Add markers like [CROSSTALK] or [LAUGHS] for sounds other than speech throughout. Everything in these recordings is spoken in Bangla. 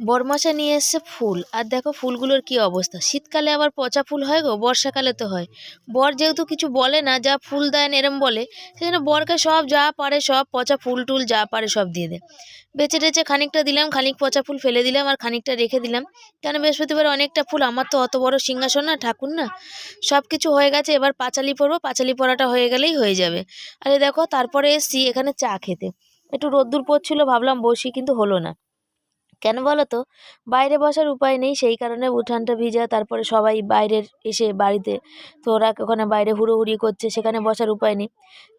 বরমাসা নিয়ে এসছে ফুল। আর দেখো ফুলগুলোর কি অবস্থা। শীতকালে আবার পচা ফুল হয় গো, বর্ষাকালে তো হয়। বর যেহেতু কিছু বলে না, যা ফুল দেন এরম বলে, সেজন্য বরকে সব যা পারে সব পচা ফুল টুল যা পারে সব দিয়ে দেয়। বেচে টেচে খানিকটা দিলাম, খানিক পচা ফুল ফেলে দিলাম আর খানিকটা রেখে দিলাম। কেন বৃহস্পতিবার অনেকটা ফুল, আমার তো অত বড় সিংহাসন না, ঠাকুর না। সব কিছু হয়ে গেছে, এবার পাঁচালি পরবো, পাঁচালি পরাটা হয়ে গেলেই হয়ে যাবে। আরে দেখো, তারপরে এসছি এখানে চা খেতে। একটু রোদ্দুর পড়ছিল, ভাবলাম বসি, কিন্তু হলো না। কেন বলো তো বাইরে বসার উপায় নেই, সেই কারণে উঠানটা ভিজা, তারপরে সবাই বাইরের এসে বাড়িতে, তো ওরা ওখানে বাইরে হুড়োহুড়ি করছে, সেখানে বসার উপায় নেই।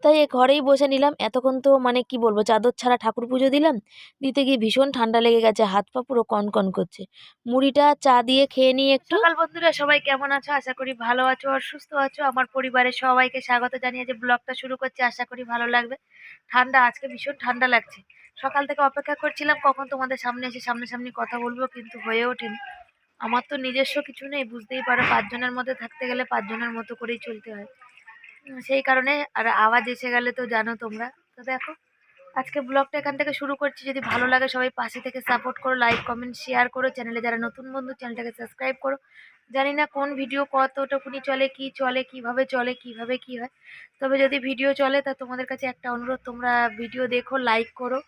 তাই ঘরেই বসে নিলাম। এতক্ষণ তো মানে কি বলব, চাদর ছাড়া ঠাকুর পুজো দিলাম, দিতে গিয়ে ভীষণ ঠান্ডা লেগে গেছে, হাত পা পুরো কনকন করছে। মুড়িটা, চা দিয়ে খেয়ে নিয়ে একটু সকাল বন্ধুরা, সবাই কেমন আছো? আশা করি ভালো আছো আর সুস্থ আছো। আমার পরিবারের সবাইকে স্বাগত জানিয়ে যে ব্লগটা শুরু করছি, আশা করি ভালো লাগবে। ঠান্ডা, আজকে ভীষণ ঠান্ডা লাগছে। সকাল থেকে অপেক্ষা করছিলাম, কখন তোমাদের সামনে এসে সামনাসামনি কথা বলব, কিন্তু হয়ে ওঠেনি। আমার তো নিজস্ব কিছু নেই, বুঝতেই পারো, পাঁচজনের মধ্যে থাকতে গেলে পাঁচজনের মতো করেই চলতে হয়। সেই কারণে, আর আওয়াজ এসে গেলে তো জানো তোমরা। তো দেখো, আজকে ব্লগটা এখান থেকে শুরু করছি। যদি ভালো লাগে সবাই পাশে থেকে সাপোর্ট করো লাইক কমেন্ট শেয়ার করো। চ্যানেলে যারা নতুন বন্ধু চ্যানেলটাকে সাবস্ক্রাইব করো। জানি না কোন ভিডিও কতটুকুনি চলে, কি চলে, কীভাবে চলে, কীভাবে কি হয়। তবে যদি ভিডিও চলে, তা তোমাদের কাছে একটা অনুরোধ, তোমরা ভিডিও দেখো লাইক করো।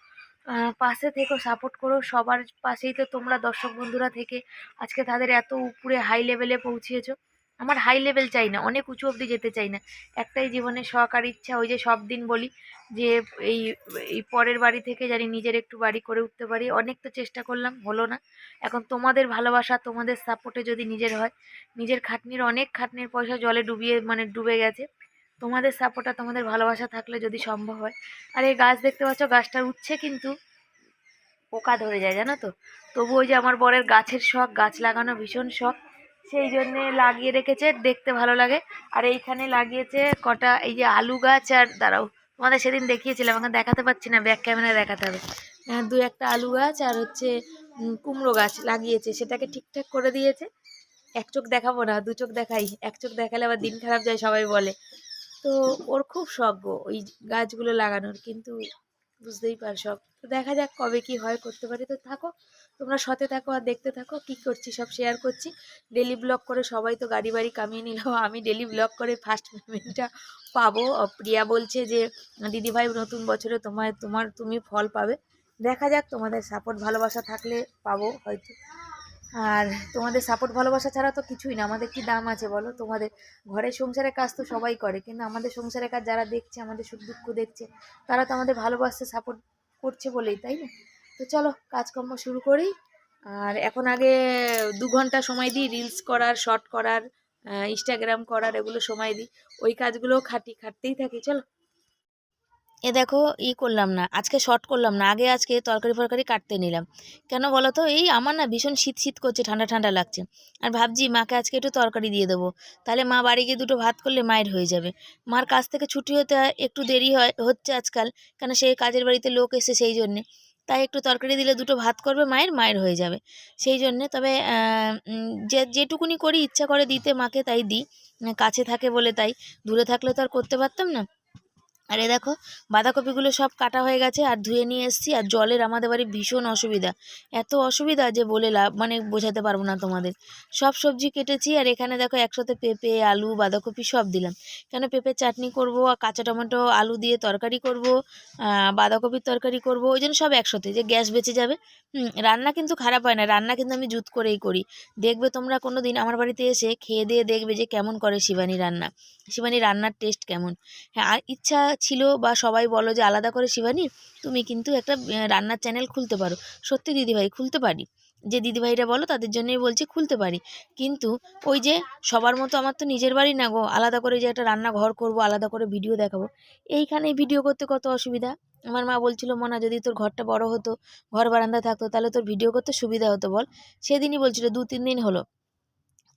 পাশে থেকো সাপোর্ট করো। সবার পাশেই তো তোমরা দর্শক বন্ধুরা থেকে আজকে তাদের এত উপরে হাই লেভেলে পৌঁছিয়েছো। আমার হাই লেভেল চাই না, অনেক উঁচু অবধি যেতে চাই না। একটাই জীবনে শখ আর ইচ্ছা, ওই যে সব দিন বলি যে এই এই পরের বাড়ি থেকে জানি নিজের একটু বাড়ি করে উঠতে পারি। অনেক তো চেষ্টা করলাম, হলো না। এখন তোমাদের ভালোবাসা, তোমাদের সাপোর্টে যদি নিজের হয়, নিজের খাটনির অনেক খাটনির পয়সা জলে ডুবিয়ে মানে ডুবে গেছে। তোমাদের সাপোর্ট আর তোমাদের ভালোবাসা থাকলে যদি সম্ভব হয়। আর এই গাছ দেখতে পাচ্ছ গাছটা উঠছে কিন্তু পোকা ধরে যায় জানো তো? তবু ওই যে আমার বরের গাছের শখ গাছ লাগানো ভীষণ শখ সেই জন্যে লাগিয়ে রেখেছে দেখতে ভালো লাগে। আর এইখানে লাগিয়েছে কটা এই যে আলু গাছ আর দাঁড়াও তোমাদের সেদিন দেখিয়েছিলাম এখন দেখাতে পাচ্ছি না ব্যাক ক্যামেরায় দেখাতে হবে। আহ, দু একটা আলু গাছ আর হচ্ছে কুমড়ো গাছ লাগিয়েছে সেটাকে ঠিকঠাক করে দিয়েছে। এক চোখ দেখাবো না দু চোখ দেখাই এক চোখ দেখালে আবার দিন খারাপ যায় সবাই বলে। তো ওর খুব শখ ওই গাছগুলো লাগানোর, কিন্তু বুঝতেই পার সব তো দেখা যাক কবে কি হয়, করতে পারি। তো থাকো, তোমরা সতে থাকো আর দেখতে থাকো কি করছি, সব শেয়ার করছি। ডেলি ব্লগ করে সবাই তো গাড়ি বাড়ি কামিয়ে নিল। [LAUGHS] আমি ডেলি ব্লগ করে ফার্স্ট পেমেন্টটা পাবো। প্রিয়া বলছে যে দিদিভাই নতুন বছরে তোমার তোমার, তুমি ফল পাবে। দেখা যাক তোমাদের সাপোর্ট ভালোবাসা থাকলে পাবো হয়তো। আর তোমাদের সাপোর্ট ভালোবাসা ছাড়া তো কিছুই না, আমাদের কি দাম আছে বলো? তোমাদের ঘরের সংসারের কাজ তো সবাই করে, কিন্তু আমাদের সংসারের কাজ যারা দেখছে, আমাদের সুখ দুঃখ দেখছে, তারা তো আমাদের ভালোবাসতে সাপোর্ট করছে বলেই, তাই না? তো চলো, কাজকর্ম শুরু করি। আর এখন আগে দু ঘণ্টা সময় দিই রিলস করার শর্ট করার ইনস্টাগ্রাম করার, এগুলো সময় দিই। ওই কাজগুলোও খাটি, খাটতেই থাকি, চলো। এ দেখো, ই করলাম না, আজকে শর্ট করলাম না, আগে আজকে তরকারি ফরকারি কাটতে নিলাম। কেন বলো তো এই আমার না ভীষণ শীত শীত করছে, ঠান্ডা ঠান্ডা লাগছে। আর ভাবছি, মাকে আজকে একটু তরকারি দিয়ে দেবো। তাহলে মা বাড়ি গিয়ে দুটো ভাত করলে মায়ের হয়ে যাবে। মার কাছ থেকে ছুটি হতে একটু দেরি হয়, হচ্ছে আজকাল, কেন সেই কাজের বাড়িতে লোক এসে সেই জন্যে। তাই একটু তরকারি দিলে দুটো ভাত করবে, মায়ের মায়ের হয়ে যাবে। সেই জন্যে তবে যে, যেটুকুনি করি ইচ্ছা করে দিতে মাকে তাই দিই। কাছে থাকে বলে তাই, দূরে থাকলে তো আর করতে পারতাম না। আর এ দেখো, বাঁধাকপিগুলো সব কাটা হয়ে গেছে আর ধুয়ে নিয়ে এসেছি আর জলের আমাদের বাড়ি ভীষণ অসুবিধা। এত অসুবিধা যে বলে লাভ মানে বোঝাতে পারব না তোমাদের। সব সবজি কেটেছি আর এখানে দেখো একসাথে পেঁপে, আলু, বাঁধাকপি সব দিলাম। কেন পেঁপের চাটনি করব আর কাঁচা টমেটো, আলু দিয়ে তরকারি করব বাঁধাকপির তরকারি করব, ওই জন্য সব একসাথে। যে গ্যাস বেঁচে যাবে রান্না কিন্তু খারাপ হয় না, রান্না কিন্তু আমি জুত করেই করি। দেখবে তোমরা কোনো দিন আমার বাড়িতে এসে খেয়ে দিয়ে দেখবে যে কেমন করে শিবানী রান্না। শিবানী রান্নার টেস্ট কেমন। হ্যাঁ আর ইচ্ছা ছিল বা সবাই বলো যে আলাদা করে শিবানী, তুমি কিন্তু একটা রান্নার চ্যানেল খুলতে পারো। সত্যি দিদিভাই, খুলতে পারি। যে দিদিভাইরা বলো তাদের জন্যই বলছি খুলতে পারি। কিন্তু ওই যে সবার মতো আমার তো নিজের বাড়ি না গো, আলাদা করে যে একটা রান্নাঘর করব, আলাদা করে ভিডিও দেখাবো, এইখানে ভিডিও করতে কত অসুবিধা? আমার মা বলছিল, মনা, যদি তোর ঘরটা বড় হতো, ঘর বারান্দা থাকতো, তাহলে তোর ভিডিও করতে সুবিধা হতো, বল। সেদিনই বলছিল দু তিন দিন হলো।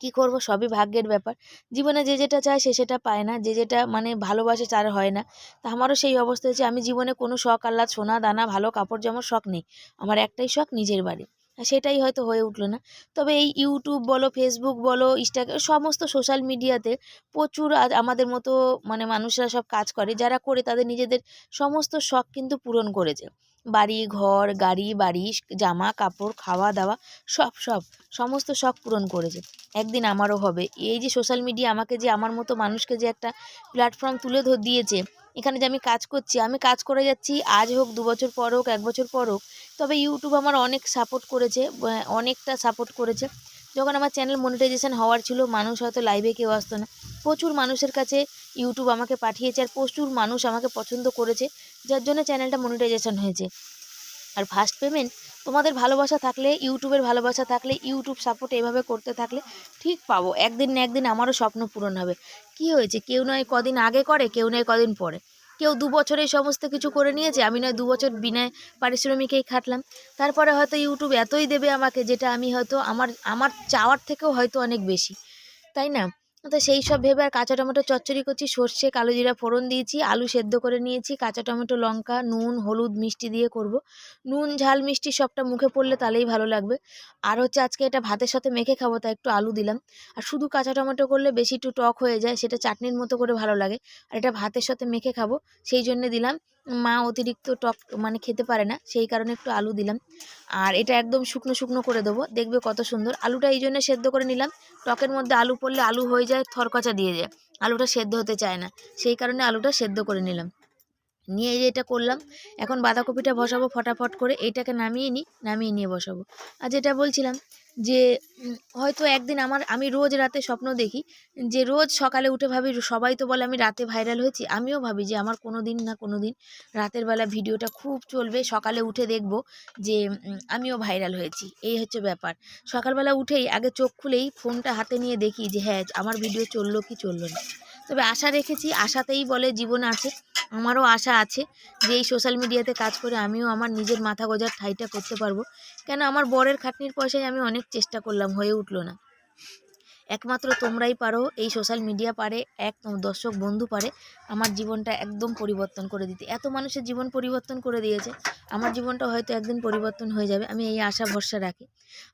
কি করব সবই ভাগ্যের ব্যাপার। জীবনে যে যেটা চায় সে সেটা পায় না, যে যেটা মানে ভালোবাসে তার হয় না। তা আমারও সেই অবস্থা হয়েছে, আমি জীবনে কোনো শখ, আহ্লাদ, সোনা, দানা, ভালো কাপড় জামার শখ নেই। আমার একটাই শখ নিজের বাড়ি। সেটাই হয়তো হয়ে উঠল না। তবে এই ইউটিউব বলো ফেসবুক বলো ইনস্টাগ্রাম সমস্ত সোশ্যাল মিডিয়াতে প্রচুর আমাদের মতো মানে মানুষরা সব কাজ করে। যারা করে তাদের নিজেদের সমস্ত শখ কিন্তু পূরণ করেছে। বাড়ি, ঘর, গাড়ি, বাড়ি, জামা, কাপড়, খাওয়া দাওয়া, সব সব, সমস্ত শখ পূরণ করেছে। একদিন আমারও হবে। এই যে সোশ্যাল মিডিয়া আমাকে যে আমার মতো মানুষকে যে একটা প্ল্যাটফর্ম তুলে ধর দিয়েছে, এখানে যে আমি কাজ করছি, আমি কাজ করে যাচ্ছি, আজ হোক, দু বছর পর হোক, এক বছর পর হোক, তবে ইউটিউব আমার অনেক সাপোর্ট করেছে অনেকটা সাপোর্ট করেছে। যখন আমার চ্যানেল মনিটাইজেশন হওয়ার ছিল, মানুষ হয়তো লাইভে কেউ আসতো না। প্রচুর মানুষের কাছে ইউটিউব আমাকে পাঠিয়েছে আর প্রচুর মানুষ আমাকে পছন্দ করেছে, যার জন্য চ্যানেলটা মনিটাইজেশন হয়েছে। আর ফার্স্ট পেমেন্ট তোমাদের ভালোবাসা থাকলে ইউটিউবের ভালোবাসা থাকলে ইউটিউব সাপোর্ট এভাবে করতে থাকলে, ঠিক পাবো। একদিন না একদিন আমারও স্বপ্ন পূরণ হবে। কি হয়েছে? কেউ নয় কদিন আগে করে, কেউ নয় কদিন পরে। কেউ দু এই সমস্ত কিছু করে নিয়েছে, আমি নয় দু বছর বিনা পারিশ্রমিকেই খাটলাম। তারপরে হয়তো ইউটিউব এতই দেবে আমাকে, যেটা আমি হয়তো আমার আমার চাওয়ার থেকেও হয়তো অনেক বেশি। তাই না? তো সেই সব ভেবে আর কাঁচা টমেটো চচ্চড়ি করছি, সর্ষে, কালো জিরা ফোড়ন দিয়েছি, আলু সেদ্ধ করে নিয়েছি, কাঁচা টমেটো, লঙ্কা, নুন, হলুদ মিষ্টি দিয়ে করব। নুন, ঝাল, মিষ্টি সবটা মুখে পড়লে তাহলেই ভালো লাগবে। আর হচ্ছে আজকে এটা ভাতের সাথে মেখে খাব, তাই একটু আলু দিলাম। আর শুধু কাঁচা টমেটো করলে বেশি একটু টক হয়ে যায়, সেটা চাটনির মতো করে ভালো লাগে। আর এটা ভাতের সাথে মেখে খাব, সেই জন্য দিলাম মা অতিরিক্ত টক মানে খেতে পারে না, সেই কারণে একটু আলু দিলাম। আর এটা একদম শুকনো শুকনো করে দেবো, দেখবে কত সুন্দর। আলুটা এই জন্য সেদ্ধ করে নিলাম, টকের মধ্যে আলু পড়লে আলু হয়ে যায়, থরকচা দিয়ে যায়। আলুটা সেদ্ধ হতে চায় না, সেই কারণে আলুটা সেদ্ধ করে নিলাম। নিয়ে এই এটা করলাম, এখন বাঁধাকপিটা বসাবো ফটাফট করে, এইটাকে নামিয়ে নিই, নামিয়ে নিয়ে বসাবো। আর যেটা বলছিলাম যে হয়তো একদিন আমার, আমি রোজ রাতে স্বপ্ন দেখি যে, রোজ সকালে উঠে ভাবি, সবাই তো বলে আমি রাতে ভাইরাল হয়েছি, আমিও ভাবি যে, আমার কোনো দিন না কোনো দিন রাতের বেলা ভিডিওটা খুব চলবে, সকালে উঠে দেখব যে আমিও ভাইরাল হয়েছি, এই হচ্ছে ব্যাপার। সকালবেলা উঠেই আগে চোখ খুলেই ফোনটা হাতে নিয়ে দেখি যে হ্যাঁ আমার ভিডিও চলল কি চলল না। তবে আশা রেখেছি, আশাতেই বলে জীবন আছে, আমারও আশা আছে যে এই সোশ্যাল মিডিয়াতে কাজ করে আমিও আমার নিজের মাথা গোজার ঠাইটা করতে পারব। কেন আমার বরের খাটনির পয়সায় আমি অনেক চেষ্টা করলাম, হয়ে উঠল না। একমাত্র তোমরাই পারো এই সোশ্যাল মিডিয়া পারে, এক দর্শক বন্ধু পারে, আমার জীবনটা একদম পরিবর্তন করে দিতে। এত মানুষের জীবন পরিবর্তন করে দিয়েছে, আমার জীবনটা হয়তো একদিন পরিবর্তন হয়ে যাবে, আমি এই আশা ভরসা রাখি।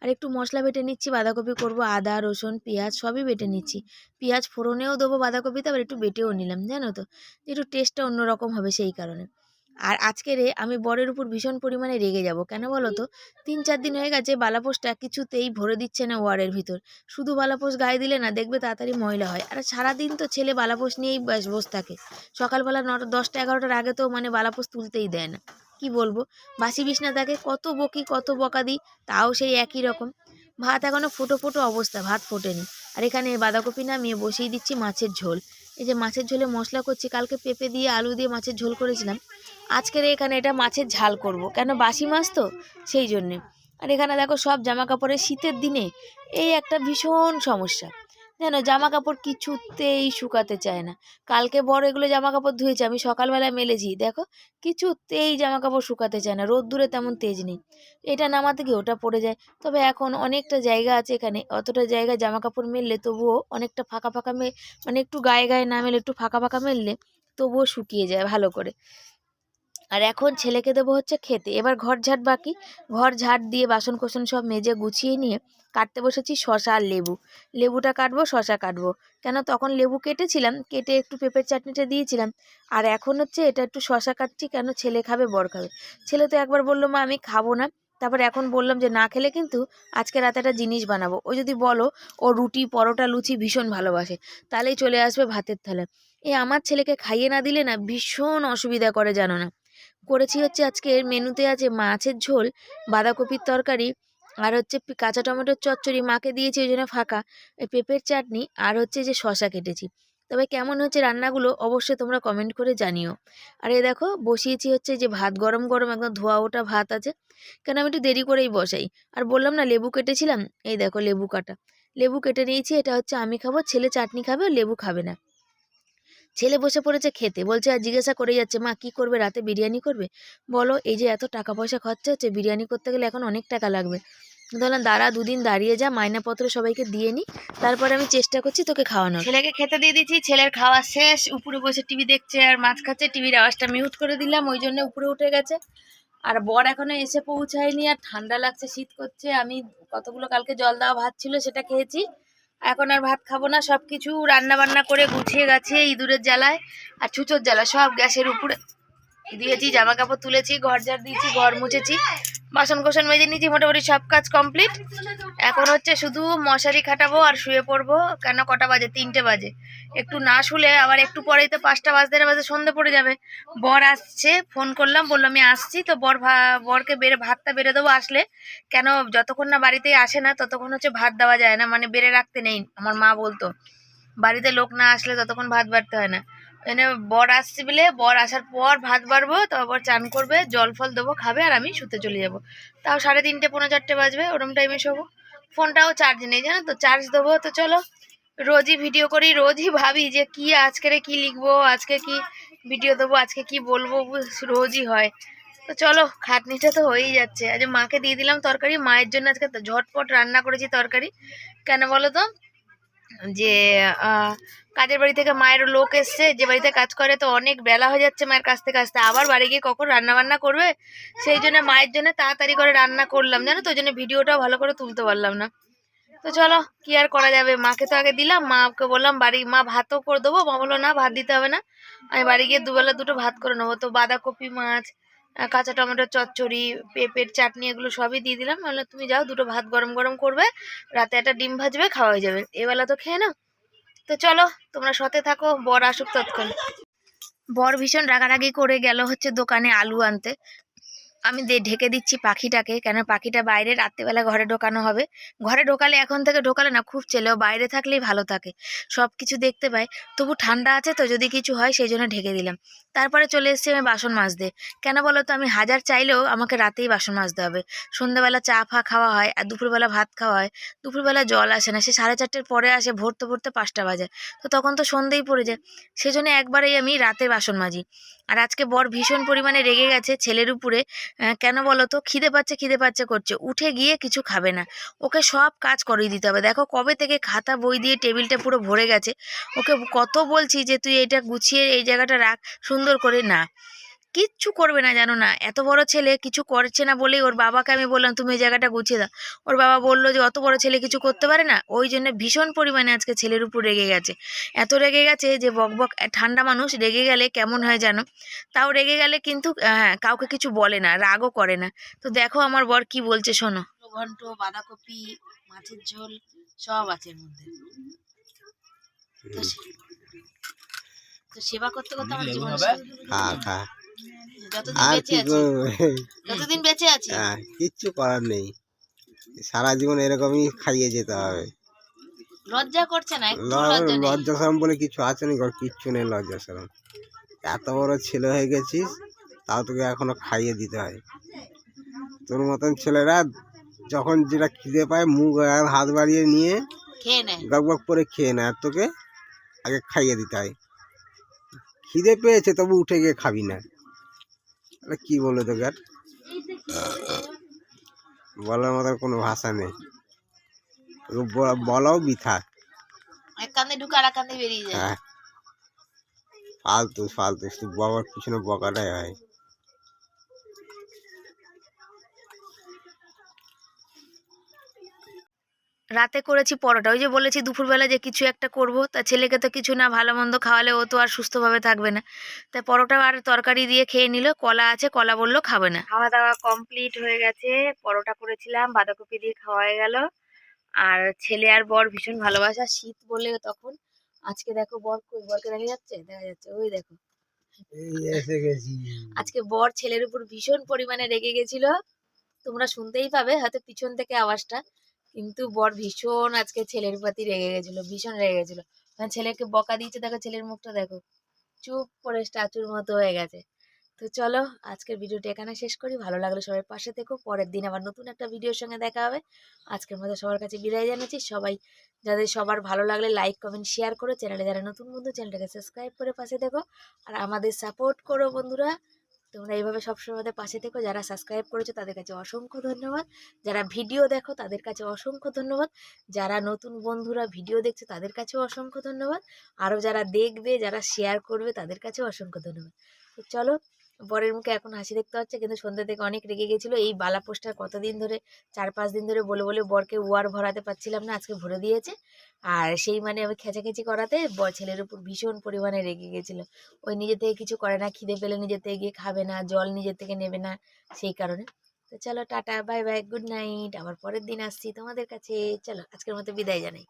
আর একটু মশলা বেটে নিচ্ছি, বাঁধাকপি করব, আদা, রসুন, পেঁয়াজ, সবই বেটে নিচ্ছি। পেঁয়াজ ফোড়নেও দেবো, বাঁধাকপিতে আবার একটু বেটেও নিলাম, জানো তো? একটু টেস্টটা অন্যরকম হবে সেই কারণে। আর আজকে রে আমি বরের উপর ভীষণ পরিমাণে রেগে যাব। কেন বলো তো তিন চার দিন হয়ে গেছে বালাপোষটা কিছুতেই ভরে দিচ্ছে না ওয়ারের ভিতর। শুধু বালাপোষ গায়ে দিলে না, দেখবে তাড়াতাড়ি ময়লা হয়। আর সারাদিন তো ছেলে বালাপোষ নিয়েই বসে থাকে। সকালবেলা নটা, দশটা এগারোটার আগে তো মানে বালাপোষ তুলতেই দেয় না। কি বলব? বাসি বিছনা থাকে কত বকি, কত বকা দিই, তাও সেই একই রকম। ভাত এখনও ফোটো ফোটো অবস্থা, ভাত ফোটেনি। আর এখানে বাঁধাকপি নামিয়ে বসিয়ে দিচ্ছি মাছের ঝোল। এই যে মাছের ঝোলে মশলা করছি, কালকে পেঁপে দিয়ে, আলু দিয়ে মাছের ঝোল করেছিলাম। আজকের এখানে এটা মাছের ঝাল করব। কেন বাসি মাছ তো? সেই জন্যে। আর এখানে দেখো সব জামা কাপড়ের শীতের দিনে এই একটা ভীষণ সমস্যা। জানো জামা কাপড় কিছুতেই শুকাতে চায় না। কালকে বড় এগুলো জামা কাপড় ধুয়েছে, আমি সকালবেলায় মেলেছি। দেখো, কিছুতেই জামা কাপড় শুকাতে চায় না, রোদ্দুরে তেমন তেজ নেই। এটা নামাতে গিয়ে ওটা পড়ে যায়। তবে এখন অনেকটা জায়গা আছে এখানে, অতটা জায়গায় জামা কাপড় মেললে তবুও অনেকটা ফাঁকা ফাঁকা মে মানে একটু গায়ে গায়ে না মেলে, একটু ফাঁকা ফাঁকা মেললে তবুও শুকিয়ে যায় ভালো করে। আর এখন ছেলেকে দেবো হচ্ছে খেতে। এবার ঘর ঝাড় বাকি। ঘর ঝাড় দিয়ে বাসন কোসন সব মেজে গুছিয়ে নিয়ে কাটতে বসেছি শশা আর লেবু। লেবুটা কাটবো শশা কাটবো। কেন তখন লেবু কেটেছিলাম, কেটে একটু পেঁপের চাটনিটা দিয়েছিলাম। আর এখন হচ্ছে এটা একটু শশা কাটছি, কেন ছেলে খাবে, বর খাবে। ছেলে তো একবার বলল, মা, আমি খাব না। তারপর এখন বললাম যে, না খেলে কিন্তু আজকে রাতে একটা জিনিস বানাবো। ও যদি বলো, ও রুটি, পরোটা, লুচি ভীষণ ভালোবাসে। তাহলেই চলে আসবে ভাতের থালা এ আমার ছেলেকে খাইয়ে না দিলে না ভীষণ অসুবিধা করে, জানো না। করেছি হচ্ছে আজকের মেনুতে আছে মাছের ঝোল, বাঁধাকপির তরকারি আর হচ্ছে কাঁচা টমেটোর চচ্চড়ি। মাকে দিয়েছি ওই জন্য ফাঁকা। পেঁপের চাটনি আর হচ্ছে যে শশা কেটেছি। তবে কেমন হচ্ছে রান্নাগুলো অবশ্যই তোমরা কমেন্ট করে জানিও। আর এই দেখো, বসিয়েছি হচ্ছে যে ভাত গরম গরম একদম ধোয়া ওটা ভাত আছে। কেন আমি একটু দেরি করেই বসাই। আর বললাম না লেবু কেটেছিলাম? এই দেখো লেবু কাটা। লেবু কেটে নিয়েছি, এটা হচ্ছে আমি খাব, ছেলে চাটনি খাবে লেবু খাবে না। ছেলে বসে পড়েছে খেতে। বলছে, আর জিজ্ঞাসা করে যাচ্ছে, মা, কি করবে? রাতে বিরিয়ানি করবে? বলো, এই যে এত টাকা পয়সা খরচা হচ্ছে, বিরিয়ানি করতে গেলে এখন অনেক টাকা লাগবে। বললাম দাঁড়া, দুদিন দাঁড়িয়ে যা, মাইনাপত্র সবাইকে দিয়ে নি, তারপরে আমি চেষ্টা করছি তোকে খাওয়ানো ছেলেকে খেতে দিয়ে দিচ্ছি ছেলের খাওয়া শেষ, উপরে বসে টিভি দেখছে আর মাছ খাচ্ছে, টিভির আওয়াজটা মিউট করে দিলাম, ওই জন্য উপরে উঠে গেছে। আর বর এখনও এসে পৌঁছায়নি, আর ঠান্ডা লাগছে, শীত করছে, আমি কতগুলো কালকে জল দেওয়া ভাত ছিল সেটা খেয়েছি। এখন আর ভাত খাব না সব কিছু রান্না বান্না করে গুছিয়ে গেছে ইঁদুরের জ্বালায় আর ছুচোর জ্বালায় সব গ্যাসের উপরে দিয়েছি জামা কাপড় তুলেছি, ঘর ঝাড় দিয়েছি, ঘর মুছেছি। বাসন কোসন মেজে নিয়েছি, মোটামুটি সব কাজ কমপ্লিট এখন হচ্ছে শুধু মশারি খাটাবো আর শুয়ে পড়ব, কেন কটা বাজে? তিনটে বাজে। একটু না শুলে আবার একটু পরেই তো পাঁচটা বাজতে বাজে সন্ধে পড়ে যাবে। বর আসছে ফোন করলাম, বলল, আমি আসছি। তো বর বরকে বেড়ে ভাতটা বেড়ে দেবো আসলে। কেন যতক্ষণ না বাড়িতে আসে না, ততক্ষণ হচ্ছে ভাত দেওয়া যায় না। মানে বেড়ে রাখতে নেই, আমার মা বলতো। বাড়িতে লোক না আসলে ততক্ষণ ভাত বাড়তে হয় না। এনে বর আসছে বলে, বর আসার পর ভাত বাড়বো, তারপর চান করবে, জল ফল দেবো, খাবে, আর আমি শুতে চলে যাব। তাও সাড়ে তিনটে, পৌনে চারটে বাজবে, ওরম টাইমে শোবো। ফোনটাও চার্জ নেই, জানো তো? চার্জ দেবো, তো চলো। রোজই ভিডিও করি, রোজই ভাবি যে কি আজকেরে কি লিখব, আজকে কি ভিডিও দেবো, আজকে কি বলব, রোজই হয়। তো চলো, খাটনিটা তো হয়েই যাচ্ছে। আজ মাকে দিয়ে দিলাম তরকারি, মায়ের জন্য আজকে ঝটপট রান্না করেছি তরকারি। কেন বলো তো? যে কাজের বাড়ি থেকে মায়ের লোক এসছে, যে বাড়িতে কাজ করে তো অনেক বেলা হয়ে যাচ্ছে মায়ের কাছ থেকে আসতে। আবার বাড়ি গিয়ে কখন রান্না বান্না করবে? সেই জন্য মায়ের জন্য তাড়াতাড়ি করে রান্না করলাম, জানো তো? ওই জন্য ভিডিওটাও ভালো করে তুলতে পারলাম না। তো চলো, কি আর করা যাবে? মাকে তো আগে দিলাম, মাকে বললাম, বাড়ি, মা ভাতও করে দেবো। মা বলল, না, ভাত দিতে হবে না। আমি বাড়ি গিয়ে দুবেলা দুটো ভাত করে নেব। তো বাঁধাকপি মাছ কাঁচা টমেটোর চচ্চড়ি, পেঁপের চাটনি এগুলো সবই দিয়ে দিলাম। বললাম, তুমি যাও, দুটো ভাত গরম গরম করবে, রাতে একটা ডিম ভাজবে, খাওয়া হয়ে যাবে। এবেলা তো খেয়ে নাও। তো চলো, তোমরা সতে থাকো, বর আসুক তৎক্ষণ বর ভীষণ রাগারাগি করে গেল হচ্ছে দোকানে আলু আনতে। আমি ঢেকে দিচ্ছি পাখিটাকে। কেন? পাখিটা বাইরে রাত্রেবেলা ঘরে ঢোকানো হবে। ঘরে ঢোকালে এখন থেকে ঢোকালে না, খুব ছেলেও বাইরে থাকলেই ভালো থাকে। সব কিছু দেখতে পায়। তবু ঠান্ডা আছে তো, যদি কিছু হয় সেই জন্য ঢেকে দিলাম। তারপরে চলে এসেছি আমি বাসন মাজতে। কেন বলো তো, আমি হাজার চাইলেও আমাকে রাতেই বাসন মাজতে হবে। সন্ধ্যাবেলা চা ফা খাওয়া হয়, আর দুপুরবেলা ভাত খাওয়া হয়। দুপুরবেলা জল আসে না, সে সাড়ে চারটের পরে আসে ভরতে ভরতে পাঁচটা বাজে। তো তখন তো সন্ধেই পড়ে যায়। সেজন্য একবারেই আমি রাতে বাসন মাজি। আর আজকে বর ভীষণ পরিমাণে রেগে গেছে ছেলের উপরে। কেন বলো তো? খিদে পাচ্ছে খিদে পাচ্ছে করছে। উঠে গিয়ে কিছু খাবে না। ওকে সব কাজ করিয়ে দিতে হবে। দেখো কবে থেকে খাতা, বই দিয়ে টেবিলটা পুরো ভরে গেছে। ওকে কত বলছি যে তুই এটা গুছিয়ে এই জায়গাটা রাখ, সুন্দর করে না। কিচ্ছু করবে না জানো না। এত বড় ছেলে কিছু করছে না বলেই ওর বাবাকে আমি বললাম তুমি এই জায়গাটা গুছিয়ে দাও। ওর বাবা বলল যে অত বড় ছেলে কিছু করতে পারে না? ওই জন্য ভীষণ পরিমাণে আজকে ছেলের উপর রেগে গেছে। এত রেগে গেছে যে বকবক ঠান্ডা মানুষ রেগে গেলে কেমন হয় জানো? তাও রেগে গেলে কিন্তু হ্যাঁ কাউকে কিছু বলে না রাগও করে না। তো দেখো আমার বর কি বলছে শোনো। ঘন্ট বাঁধাকপি মাছের ঝোল সব আছে এর মধ্যে। তো সেবা করতে করতে আমার জীবন খা খা যতদিন বেঁচে আছি যতদিন বেঁচে আছি। হ্যাঁ, কিচ্ছু করার নেই। সারা জীবন এরকমই খাইয়ে যেতে হবে। লজ্জা করছে না লজ্জা সরম বলে কিছু আছে ওর কিচ্ছু নেই লজ্জা সরম এত বড় ছেলে হয়ে গেছিস তাও তোকে এখনও খাইয়ে দিতে হয়। তোর মতন ছেলেরা যখন যেটা খিদে পায় মুখ আর হাত বাড়িয়ে নিয়ে খেয়ে নেয়। গক গক করে খেয়ে নেয় আর তোকে আগে খাইয়ে দিতে হয়। খিদে পেয়েছে তবু উঠে গিয়ে খাবি না। আরে কি বলে তোকে আর? বলার মতো কোনো ভাষা নেই। বলাও বিথা। এক ঢুকে আর এক বেরিয়ে যায়। হ্যাঁ। ফালতু ফালতু। শুধু বাবার পিছনে বকাটাই হয়। রাতে করেছি পরোটা। ওই যে বলেছি দুপুরবেলা যে কিছু একটা করব তা ছেলেকে তো কিছু না ভালো মন্দ খাওয়ালে ও তো আর সুস্থভাবে থাকবে না। তাই পরোটা আর তরকারি দিয়ে খেয়ে নিল কলা আছে কলা বলল খাবে না। খাওয়া দাওয়া কমপ্লিট হয়ে গেছে পরোটা করেছিলাম বাঁধাকপি দিয়ে খাওয়া হয়ে গেল। আর ছেলে আর বর ভীষণ ভালোবাসা শীত বলে তখন। আজকে দেখো বর কই বরকে দেখা যাচ্ছে? দেখা যাচ্ছে ওই দেখো। আজকে বর ছেলের উপর ভীষণ পরিমাণে রেগে গেছিল। তোমরা শুনতেই পাবে হয়তো পিছন থেকে আওয়াজটা। কিন্তু বর ভীষণ আজকে ছেলের প্রতি রেগে গেছিল, ভীষণ রেগে গেছিল। মানে ছেলেকে বকা দিয়েছে, দেখো ছেলের মুখটা দেখো। চুপ করে স্ট্যাচুর মতো হয়ে গেছে। তো চলো, আজকের ভিডিওটা এখানে শেষ করি। ভালো লাগলে সবাই পাশে থেকো। পরের দিন আবার নতুন একটা ভিডিওর সঙ্গে দেখা হবে। আজকের মতো সবার কাছে বিদায় জানাচ্ছি সবাই, যাদের সবার ভালো লাগলে লাইক কমেন্ট শেয়ার করো। চ্যানেলে যারা নতুন বন্ধু, চ্যানেলটাকে সাবস্ক্রাইব করে পাশে দেখো আর আমাদের সাপোর্ট করো বন্ধুরা। তোমরা এইভাবে সবসময় আমাদের পাশে থেকো। যারা সাবস্ক্রাইব করেছ তাদের কাছে অসংখ্য ধন্যবাদ। যারা ভিডিও দেখো তাদের কাছে অসংখ্য ধন্যবাদ। যারা নতুন বন্ধুরা ভিডিও দেখছে তাদের কাছেও অসংখ্য ধন্যবাদ। আরও যারা দেখবে, যারা শেয়ার করবে তাদের কাছেও অসংখ্য ধন্যবাদ। তো চলো বরের মুখে এখন হাসি দেখতে পাচ্ছে, কিন্তু সন্ধ্যা থেকে অনেক রেগে গেছিল। এই বালা পোস্টার কতদিন ধরে, চার পাঁচ দিন ধরে বলে বলে বরকে ওয়ার ভরাতে পারছিলাম না, আজকে ভরে দিয়েছে। আর সেই মানে আমি খেচাখেচি করাতে বর ছেলের উপর ভীষণ পরিমাণে রেগে গেছিল। ওই নিজে থেকে কিছু করে না, খিদে পেলে নিজে থেকে গিয়ে খাবে না, জল নিজের থেকে নেবে না, সেই কারণে। তো চলো tata, bye bye, good night, আবার পরের দিন আসছি তোমাদের কাছে। চলো, আজকের মতো বিদায় জানাই।